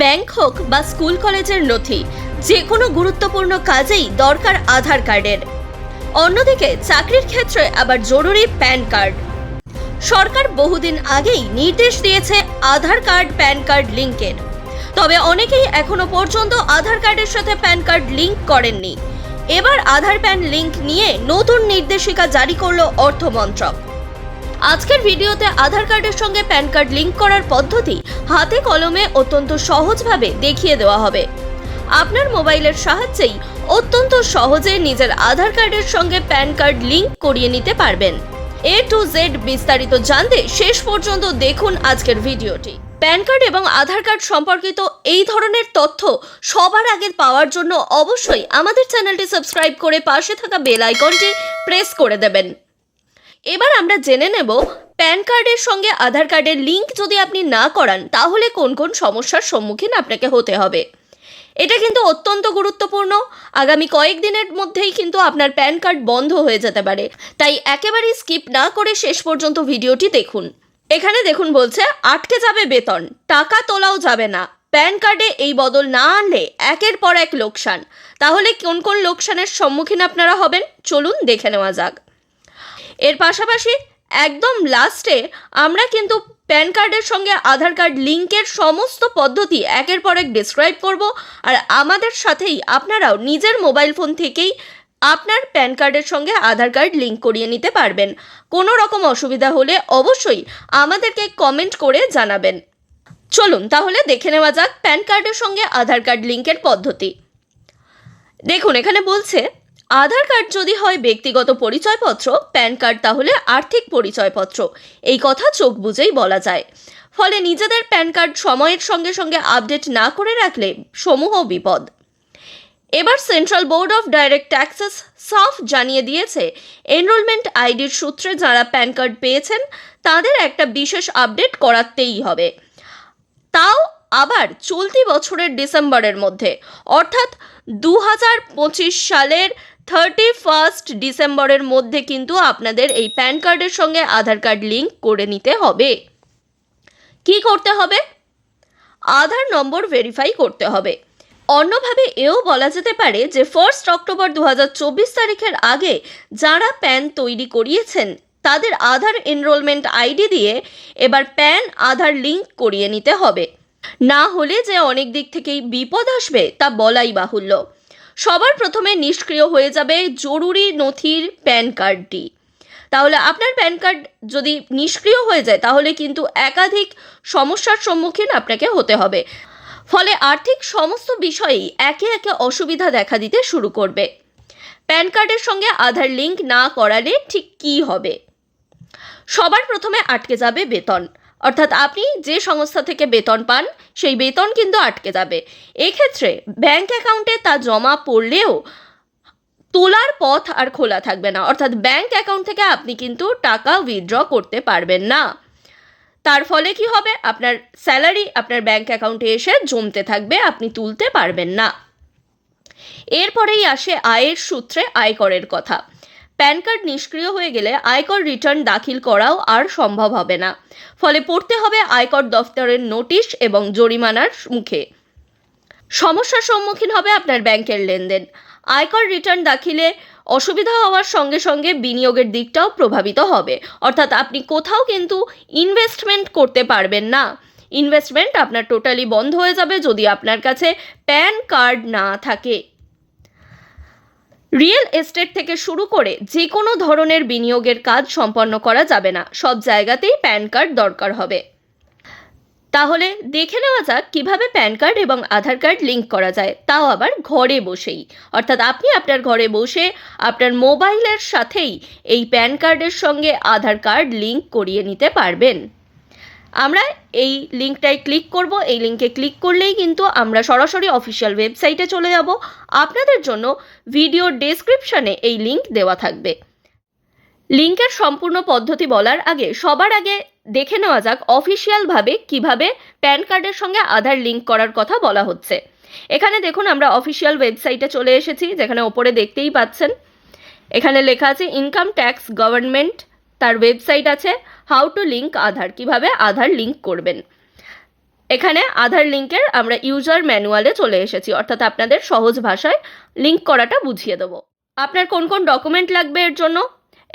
Bank হোক বা school কলেজের নথি, যে কোনো গুরুত্বপূর্ণ কাজেই দরকার আধার কার্ডের। অন্যদিকে চাকরির ক্ষেত্রে আবার জরুরি প্যান কার্ড। সরকার বহুদিন আগেই নির্দেশ দিয়েছে আধার কার্ড, প্যান কার্ড লিঙ্কের তবে অনেকেই এখনও পর্যন্ত আধার কার্ডের সাথে প্যান কার্ড লিঙ্ক করেননি। এবার আধার প্যান লিঙ্ক নিয়ে নতুন নির্দেশিকা জারি করল অর্থ মন্ত্রক আজকের ভিডিওতে আধার কার্ডের সঙ্গে প্যান কার্ড লিঙ্ক করার পদ্ধতি হাতে কলমে অত্যন্ত সহজভাবে দেখিয়ে দেওয়া হবে। আপনার মোবাইলের সাহায্যেই অত্যন্ত সহজে নিজের আধার কার্ডের সঙ্গে প্যান কার্ড লিঙ্ক করিয়ে নিতে পারবেন। এ টু জেড বিস্তারিত জানতে শেষ পর্যন্ত দেখুন আজকের ভিডিওটি। প্যান কার্ড এবং আধার কার্ড সম্পর্কিত এই ধরনের তথ্য সবার আগে পাওয়ার জন্য অবশ্যই আমাদের চ্যানেলটি সাবস্ক্রাইব করে পাশে থাকা বেল আইকনটি প্রেস করে দেবেন। এবার আমরা জেনে নেব প্যান কার্ডের সঙ্গে আধার কার্ডের লিঙ্ক যদি আপনি না করান, তাহলে কোন কোন সমস্যার সম্মুখীন আপনাকে হতে হবে। এটা কিন্তু অত্যন্ত গুরুত্বপূর্ণ। আগামী কয়েকদিনের মধ্যেই কিন্তু আপনার প্যান কার্ড বন্ধ হয়ে যেতে পারে। তাই একেবারেই স্কিপ না করে শেষ পর্যন্ত ভিডিওটি দেখুন। এখানে দেখুন বলছে, আটকে যাবে বেতন, টাকা তোলাও যাবে না। প্যান কার্ডে এই বদল না আনলে একের পর এক লোকসান। তাহলে কোন কোন লোকসানের সম্মুখীন আপনারা হবেন? চলুন দেখে নেওয়া যাক। এর পাশাপাশি একদম লাস্টে আমরা কিন্তু প্যান কার্ডের সঙ্গে আধার কার্ড লিঙ্কের সমস্ত পদ্ধতি একের পর এক ডিসক্রাইব করব। আর আমাদের সাথেই আপনারাও নিজের মোবাইল ফোন থেকেই আপনার প্যান কার্ডের সঙ্গে আধার কার্ড লিঙ্ক করিয়ে নিতে পারবেন। কোনো রকম অসুবিধা হলে অবশ্যই আমাদেরকে কমেন্ট করে জানাবেন। চলুন তাহলে দেখে নেওয়া যাক প্যান কার্ডের সঙ্গে আধার কার্ড লিঙ্কের পদ্ধতি। দেখুন, এখানে বলছে আধার কার্ড যদি হয় ব্যক্তিগত পরিচয়পত্র, প্যান কার্ড তাহলে আর্থিক পরিচয়পত্র। এই কথা চোখ বুঝেই বলা যায়। ফলে নিজেদের প্যান কার্ড সময়ের সঙ্গে সঙ্গে আপডেট না করে রাখলে সমূহ বিপদ। এবার central board of direct taxes, সাফ, জানিয়ে দিয়েছে, এনরোলমেন্ট আইডির সূত্রে যারা প্যান কার্ড পেয়েছেন, তাদের একটা বিশেষ আপডেট করাতেই হবে। তাও আবার চলতি বছরের ডিসেম্বরের মধ্যে, অর্থাৎ দু হাজার পঁচিশ সালের থার্টি ফার্স্ট ডিসেম্বরের মধ্যে কিন্তু আপনাদের এই প্যান কার্ডের সঙ্গে আধার কার্ড লিঙ্ক করে নিতে হবে। কি করতে হবে? আধার নম্বর ভেরিফাই করতে হবে। অন্যভাবে এও বলা যেতে পারে যে ফার্স্ট অক্টোবর দু হাজার চব্বিশ তারিখের আগে যারা প্যান তৈরি করিয়েছেন, তাদের আধার এনরোলমেন্ট আইডি দিয়ে এবার প্যান আধার লিঙ্ক করিয়ে নিতে হবে। না হলে যে অনেক দিক থেকেই বিপদ আসবে তা বলাই বাহুল্য। সবার প্রথমে নিষ্ক্রিয় হয়ে যাবে জরুরি নথির প্যান কার্ডটি। তাহলে আপনার প্যান কার্ড যদি নিষ্ক্রিয় হয়ে যায়, তাহলে কিন্তু একাধিক সমস্যার সম্মুখীন আপনাকে হতে হবে। ফলে আর্থিক সমস্ত বিষয়েই একে একে অসুবিধা দেখা দিতে শুরু করবে। প্যান কার্ডের সঙ্গে আধার লিঙ্ক না করালে ঠিক কী হবে? সবার প্রথমে আটকে যাবে বেতন। অর্থাৎ আপনি যে সংস্থা থেকে বেতন পান, সেই বেতন কিন্তু আটকে যাবে। এক্ষেত্রে ব্যাংক অ্যাকাউন্টে তা জমা পড়লেও তোলার পথ আর খোলা থাকবে না। অর্থাৎ ব্যাংক অ্যাকাউন্ট থেকে আপনি কিন্তু টাকা উইথড্র করতে পারবেন না। তার ফলে কি হবে? আপনার স্যালারি আপনার ব্যাংক অ্যাকাউন্টে এসে জমতে থাকবে, আপনি তুলতে পারবেন না। এরপরেই আসে আয়ের সূত্রে আয়করের কথা। প্যান কার্ড নিষ্ক্রিয় হয়ে গেলে আয়কর রিটার্ন দাখিল করাও আর সম্ভব হবে না। ফলে পড়তে হবে আয়কর দফতরের নোটিশ এবং জরিমানার মুখে। সমস্যার সম্মুখীন হবে আপনার ব্যাংকের লেনদেন। আয়কর রিটার্ন দাখিলে অসুবিধা হওয়ার সঙ্গে সঙ্গে বিনিয়োগের দিকটাও প্রভাবিত হবে। অর্থাৎ আপনি কোথাও কিন্তু ইনভেস্টমেন্ট করতে পারবেন না। ইনভেস্টমেন্ট আপনার টোটালি বন্ধ হয়ে যাবে যদি আপনার কাছে প্যান কার্ড না থাকে। রিয়েল এস্টেট থেকে শুরু করে যে কোনো ধরনের বিনিয়োগের কাজ সম্পন্ন করা যাবে না। সব জায়গাতেই প্যান কার্ড দরকার হবে। তাহলে দেখে নেওয়া যাক কীভাবে প্যান কার্ড এবং আধার কার্ড লিঙ্ক করা যায়। তাও আবার ঘরে বসেই। অর্থাৎ আপনি আপনার ঘরে বসে আপনার মোবাইলের সাথেই এই প্যান কার্ডের সঙ্গে আধার কার্ড লিঙ্ক করিয়ে নিতে পারবেন। আমরা এই লিঙ্কটায় ক্লিক করব। এই লিঙ্কে ক্লিক করলেই কিন্তু আমরা সরাসরি অফিসিয়াল ওয়েবসাইটে চলে যাব। আপনাদের জন্য ভিডিও ডেসক্রিপশনে এই লিঙ্ক দেওয়া থাকবে। লিঙ্কের সম্পূর্ণ পদ্ধতি বলার আগে, সবার আগে দেখে নেওয়া যাক অফিসিয়ালভাবে কীভাবে প্যান কার্ডের সঙ্গে আধার লিঙ্ক করার কথা বলা হচ্ছে। এখানে দেখুন, আমরা অফিসিয়াল ওয়েবসাইটে চলে এসেছি, যেখানে ওপরে দেখতেই পাচ্ছেন। এখানে লেখা আছে ইনকাম ট্যাক্স গভর্নমেন্ট তার ওয়েবসাইট আছে হাউ টু লিঙ্ক আধার, কীভাবে আধার লিঙ্ক করবেন। এখানে আধার লিঙ্কের আমরা ইউজার ম্যানুয়ালে চলে এসেছি, অর্থাৎ আপনাদের সহজ ভাষায় লিঙ্ক করাটা বুঝিয়ে দেবো। আপনার কোন কোন ডকুমেন্ট লাগবে এর জন্য?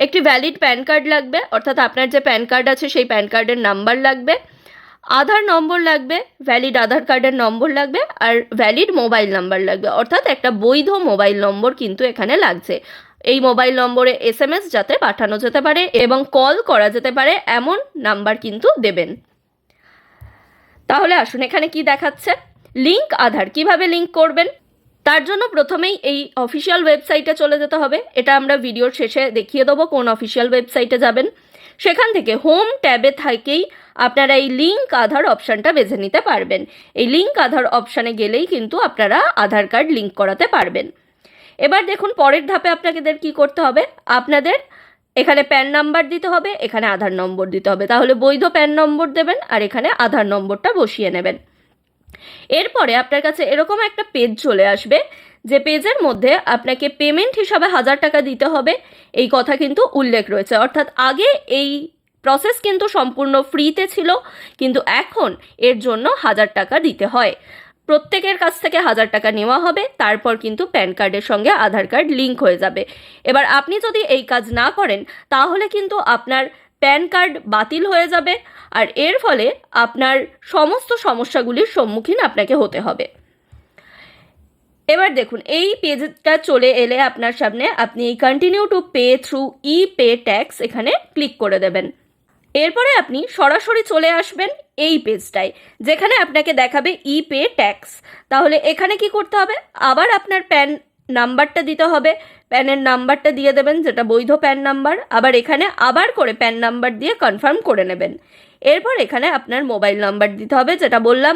একটি ভ্যালিড প্যান কার্ড লাগবে, অর্থাৎ আপনার যে প্যান কার্ড আছে সেই প্যান কার্ডের নাম্বার লাগবে। আধার নম্বর লাগবে ভ্যালিড আধার কার্ডের নম্বর লাগবে, আর ভ্যালিড মোবাইল নাম্বার লাগবে, অর্থাৎ একটা বৈধ মোবাইল নম্বর কিন্তু এখানে লাগছে। এই মোবাইল নম্বরে এস এম এস যাতে পাঠানো যেতে পারে এবং কল করা যেতে পারে, এমন নাম্বার কিন্তু দেবেন। তাহলে আসুন এখানে কি দেখাচ্ছে? লিঙ্ক আধার, কীভাবে লিঙ্ক করবেন? তার জন্য প্রথমেই এই অফিসিয়াল ওয়েবসাইটে চলে যেতে হবে। এটা আমরা ভিডিওর শেষে দেখিয়ে দেবো কোন অফিসিয়াল ওয়েবসাইটে যাবেন। সেখান থেকে হোম ট্যাবে থেকেই আপনারা এই লিঙ্ক আধার অপশানটা বেছে নিতে পারবেন। এই লিঙ্ক আধার অপশানে গেলেই কিন্তু আপনারা আধার কার্ড লিঙ্ক করাতে পারবেন। এবার দেখুন পরের ধাপে আপনাদের কি করতে হবে? আপনাদের এখানে প্যান নাম্বার দিতে হবে, এখানে আধার নম্বর দিতে হবে। তাহলে বৈধ প্যান নম্বর দেবেন আর এখানে আধার নম্বরটা বসিয়ে নেবেন। এরপরে আপনার কাছে এরকম একটা পেজ চলে আসবে, যে পেজের মধ্যে আপনাকে পেমেন্ট হিসাবে হাজার টাকা দিতে হবে। এই কথা কিন্তু উল্লেখ রয়েছে। অর্থাৎ আগে এই প্রসেস কিন্তু সম্পূর্ণ ফ্রিতে ছিল, কিন্তু এখন এর জন্য হাজার টাকা দিতে হয়। প্রত্যেকের কাছ থেকে হাজার টাকা নেওয়া হবে, তারপর কিন্তু প্যান কার্ডের সঙ্গে আধার কার্ড লিঙ্ক হয়ে যাবে। এবার আপনি যদি এই কাজ না করেন, তাহলে কিন্তু আপনার প্যান কার্ড বাতিল হয়ে যাবে, আর এর ফলে আপনার সমস্ত সমস্যাগুলির সম্মুখীন আপনাকে হতে হবে। এবার দেখুন, এই পেজটা চলে এলে আপনার সামনে আপনি continue to pay through e pay tax এখানে ক্লিক করে দেবেন। এরপরে আপনি সরাসরি চলে আসবেন এই পেজটায়, যেখানে আপনাকে দেখাবে ই পে ট্যাক্স তাহলে এখানে কি করতে হবে? আবার আপনার প্যান নাম্বারটা দিতে হবে। প্যানের নাম্বারটা দিয়ে দেবেন, যেটা বৈধ প্যান নাম্বার। আবার এখানে আবার করে প্যান নাম্বার দিয়ে কনফার্ম করে নেবেন। এরপর এখানে আপনার মোবাইল নাম্বার দিতে হবে, যেটা বললাম,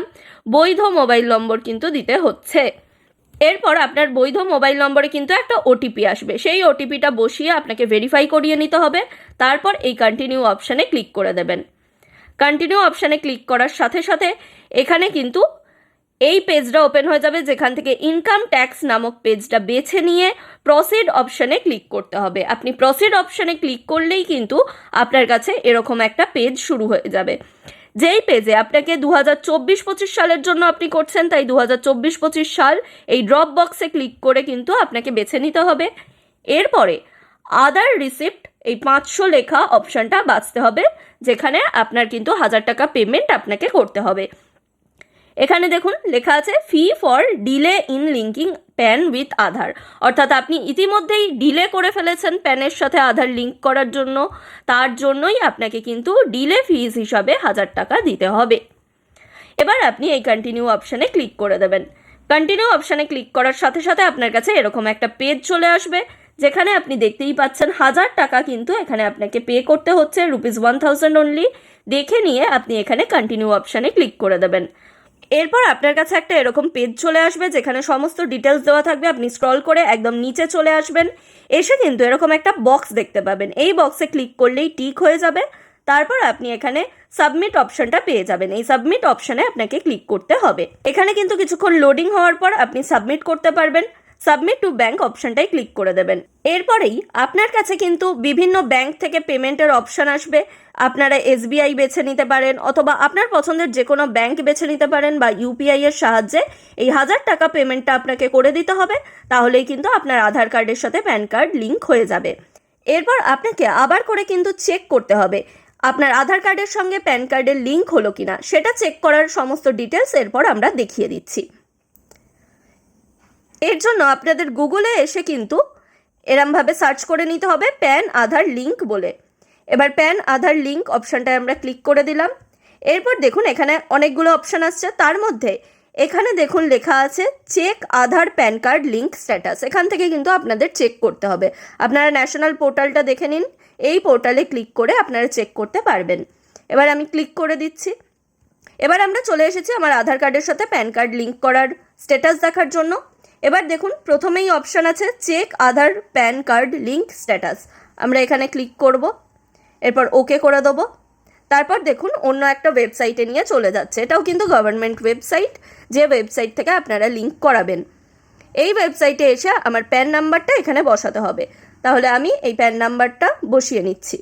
বৈধ মোবাইল নম্বর কিন্তু দিতে হচ্ছে। এরপর আপনার বৈধ মোবাইল নম্বরে কিন্তু একটা ওটিপি আসবে। সেই ওটিপিটা বসিয়ে আপনাকে ভেরিফাই করিয়ে নিতে হবে। তারপর এই কন্টিনিউ অপশানে ক্লিক করে দেবেন। কন্টিনিউ অপশানে ক্লিক করার সাথে সাথে এখানে কিন্তু এই পেজটা ওপেন হয়ে যাবে, যেখান থেকে ইনকাম ট্যাক্স নামক পেজটা বেছে নিয়ে প্রসিড অপশানে ক্লিক করতে হবে। আপনি প্রসিড অপশানে ক্লিক করলেই কিন্তু আপনার কাছে এরকম একটা পেজ শুরু হয়ে যাবে। যেই পেজে আপনাকে দু হাজার চব্বিশ পঁচিশ সালের জন্য আপনি করছেন, তাই দু হাজার চব্বিশ পঁচিশ সাল এই ড্রপ বক্সে ক্লিক করে কিন্তু আপনাকে বেছে নিতে হবে। এরপরে আদার রিসিপ্ট এই পাঁচশো লেখা অপশানটা বাঁচতে হবে, যেখানে আপনার কিন্তু হাজার টাকা পেমেন্ট আপনাকে করতে হবে। এখানে দেখুন, লেখা আছে fee for delay in linking PAN with Aadhaar অর্থাৎ আপনি ইতিমধ্যেই ডিলে করে ফেলেছেন প্যানের সাথে আধার লিঙ্ক করার জন্য। তার জন্যই আপনাকে কিন্তু ডিলে ফিজ হিসাবে হাজার টাকা দিতে হবে। এবার আপনি এই কন্টিনিউ অপশানে ক্লিক করে দেবেন। কন্টিনিউ অপশানে ক্লিক করার সাথে সাথে আপনার কাছে এরকম একটা পেজ চলে আসবে, যেখানে আপনি দেখতেই পাচ্ছেন হাজার টাকা কিন্তু এখানে আপনাকে পে করতে হচ্ছে রুপিস ওয়ান থাউজেন্ড অনলি দেখে নিয়ে আপনি এখানে কন্টিনিউ অপশানে ক্লিক করে দেবেন। এরপর আপনার কাছে একটা এরকম পেজ চলে আসবে, যেখানে সমস্ত ডিটেলস দেওয়া থাকবে। আপনি স্ক্রল করে একদম নিচে চলে আসবেন। এসে কিন্তু এরকম একটা বক্স দেখতে পাবেন। এই বক্সে ক্লিক করলেই টিক হয়ে যাবে। তারপর আপনি এখানে সাবমিট অপশনটা পেয়ে যাবেন। এই সাবমিট অপশনে আপনাকে ক্লিক করতে হবে। এখানে কিন্তু কিছুক্ষণ লোডিং হওয়ার পর আপনি সাবমিট করতে পারবেন। সাবমিট টু ব্যাংক অপশনটাই ক্লিক করে দেবেন। এরপরেই আপনার কাছে কিন্তু বিভিন্ন ব্যাংক থেকে পেমেন্টের অপশন আসবে। আপনারা এসবিআই বেছে নিতে পারেন অথবা আপনার পছন্দের যে কোনো ব্যাংক বেছে নিতে পারেন বা ইউপিআই এর সাহায্যে এই হাজার টাকা পেমেন্টটা আপনাকে করে দিতে হবে। তাহলেই কিন্তু আপনার আধার কার্ডের সাথে প্যান কার্ড লিঙ্ক হয়ে যাবে। এরপর আপনাকে আবার করে কিন্তু চেক করতে হবে। আপনার আধার কার্ডের সঙ্গে প্যান কার্ডের লিঙ্ক হলো কিনা সেটা চেক করার সমস্ত ডিটেলস এরপর আমরা দেখিয়ে দিচ্ছি। এর জন্য আপনাদের গুগলে এসে কিন্তু এরমভাবে সার্চ করে নিতে হবে প্যান আধার লিঙ্ক বলে। এবার প্যান আধার লিঙ্ক অপশানটায় আমরা ক্লিক করে দিলাম। এরপর দেখুন এখানে অনেকগুলো অপশান আসছে। তার মধ্যে এখানে দেখুন লেখা আছে check Aadhaar PAN card link status এখান থেকে কিন্তু আপনাদের চেক করতে হবে। আপনারা ন্যাশনাল পোর্টালটা দেখে নিন। এই পোর্টালে ক্লিক করে আপনারা চেক করতে পারবেন। এবার আমি ক্লিক করে দিচ্ছি। এবার আমরা চলে এসেছি আমার আধার কার্ডের সাথে প্যান কার্ড লিঙ্ক করার স্ট্যাটাস দেখার জন্য। এবার দেখুন, প্রথমেই অপশান আছে check Aadhaar PAN card link status আমরা এখানে ক্লিক করব, এরপর ওকে করে দেবো। তারপর দেখুন, অন্য একটা ওয়েবসাইটে নিয়ে চলে যাচ্ছে। এটাও কিন্তু গভর্নমেন্ট ওয়েবসাইট যে ওয়েবসাইট থেকে আপনারা লিঙ্ক করাবেন। এই ওয়েবসাইটে এসে আমার প্যান নাম্বারটা এখানে বসাতে হবে। তাহলে আমি এই প্যান নাম্বারটা বসিয়ে নিচ্ছি।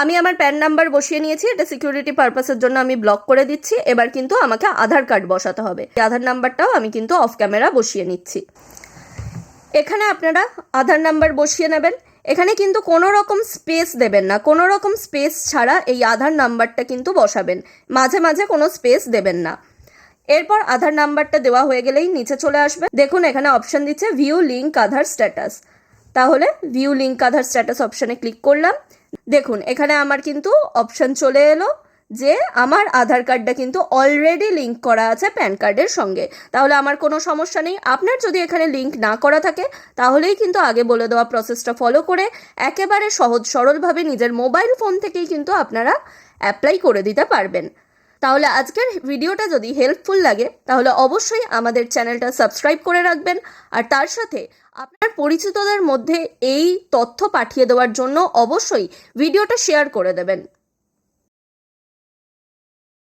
আমি আমার প্যান নাম্বার বসিয়ে নিয়েছি, এটা সিকিউরিটি পারপাসের জন্য আমি ব্লক করে দিচ্ছি। এবার কিন্তু আমাকে আধার কার্ড বসাতে হবে। আধার নাম্বারটাও আমি কিন্তু অফ ক্যামেরা বসিয়ে নিচ্ছি। এখানে আপনারা আধার নাম্বার বসিয়ে নেবেন। এখানে কিন্তু কোনো রকম স্পেস দেবেন না। কোনো রকম স্পেস ছাড়া এই আধার নাম্বারটা কিন্তু বসাবেন। মাঝে মাঝে কোনো স্পেস দেবেন না। এরপর আধার নাম্বারটা দেওয়া হয়ে গেলেই নিচে চলে আসবে। দেখুন, এখানে অপশন দিচ্ছে ভিউ লিঙ্ক আধার স্ট্যাটাস তাহলে ভিউ লিঙ্ক আধার স্ট্যাটাস অপশানে ক্লিক করলাম। দেখুন, এখানে আমার কিন্তু অপশন চলে এলো যে আমার আধার কার্ডটা কিন্তু অলরেডি লিঙ্ক করা আছে প্যান কার্ডের সঙ্গে। তাহলে আমার কোনো সমস্যা নেই। আপনার যদি এখানে লিঙ্ক না করা থাকে, তাহলেই কিন্তু আগে বলে দেওয়া প্রসেসটা ফলো করে একেবারে সহজ সরলভাবে নিজের মোবাইল ফোন থেকেই কিন্তু আপনারা অ্যাপ্লাই করে দিতে পারবেন। তাহলে আজকের ভিডিওটা যদি হেল্পফুল লাগে, তাহলে অবশ্যই আমাদের চ্যানেলটা সাবস্ক্রাইব করে রাখবেন। আর তার সাথে আপনার পরিচিতদের মধ্যে এই তথ্য পাঠিয়ে দেওয়ার জন্য অবশ্যই ভিডিওটা শেয়ার করে দেবেন।